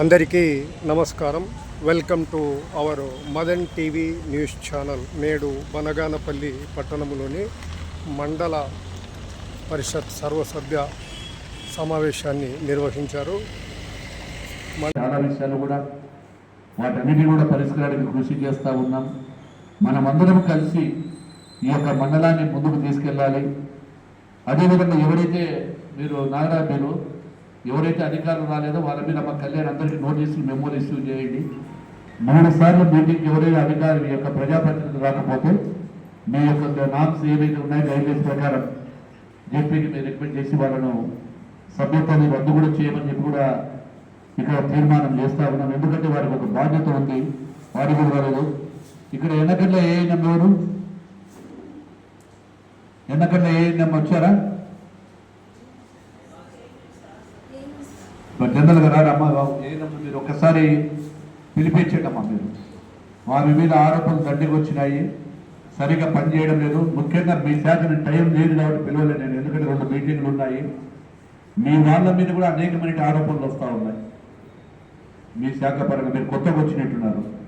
అందరికీ నమస్కారం. Welcome to our Madan TV news channel నేడు బనగానపల్లి పట్టణంలోని మండల పరిషత్ సర్వసభ్య సమావేశాన్ని నిర్వహించారు. చాలా విషయాలు కూడా వాటన్నిటిని కూడా పరిష్కారానికి కృషి చేస్తూ ఉన్నాం. మనమందరం కలిసి ఈ యొక్క మండలాన్ని ముందుకు తీసుకెళ్ళాలి. అదేవిధంగా ఎవరైతే మీరు నాగరా ఎవరైతే అధికారులు రాలేదో వాళ్ళ మీద మా కళ్యాణ్ అందరికీ నోటీసులు మెమోలు ఇష్యూ చేయండి. మూడు సార్లు మీటింగ్కి ఎవరైతే అధికారి యొక్క ప్రజాప్రతినిధులు రాకపోతే మీ యొక్క నామ్స్ ఏవైతే ఉన్నాయో గైడ్లైన్స్ ప్రకారం జెడ్పీకి మీరు రికమెండ్ చేసి వాళ్ళను సభ్యత్వాన్ని రద్దు కూడా చేయమని చెప్పి కూడా ఇక్కడ తీర్మానం చేస్తా ఉన్నాం. ఎందుకంటే వారికి ఒక బాధ్యత ఉంది. వారి కూడా రాలేదు. ఇక్కడ ఎన్నకట్ల ఏ నెంబర్? ఎన్నకట్ల ఏ వచ్చారా? జనరల్గా రారమ్మా ఏ మీరు ఒక్కసారి పిలిపించేటమ్మా మీరు. వారి మీద ఆరోపణలు దండికి వచ్చినాయి. సరిగా పనిచేయడం లేదు. ముఖ్యంగా మీ శాఖని టైం లేదు కాబట్టి పిలవలేదు నేను. ఎందుకంటే రెండు మీటింగ్లు ఉన్నాయి. మీ వాళ్ళ మీద కూడా అనేకమైన ఆరోపణలు వస్తూ ఉన్నాయి. మీ శాఖ పరంగా మీరు కొత్తగా వచ్చినట్టున్నారు.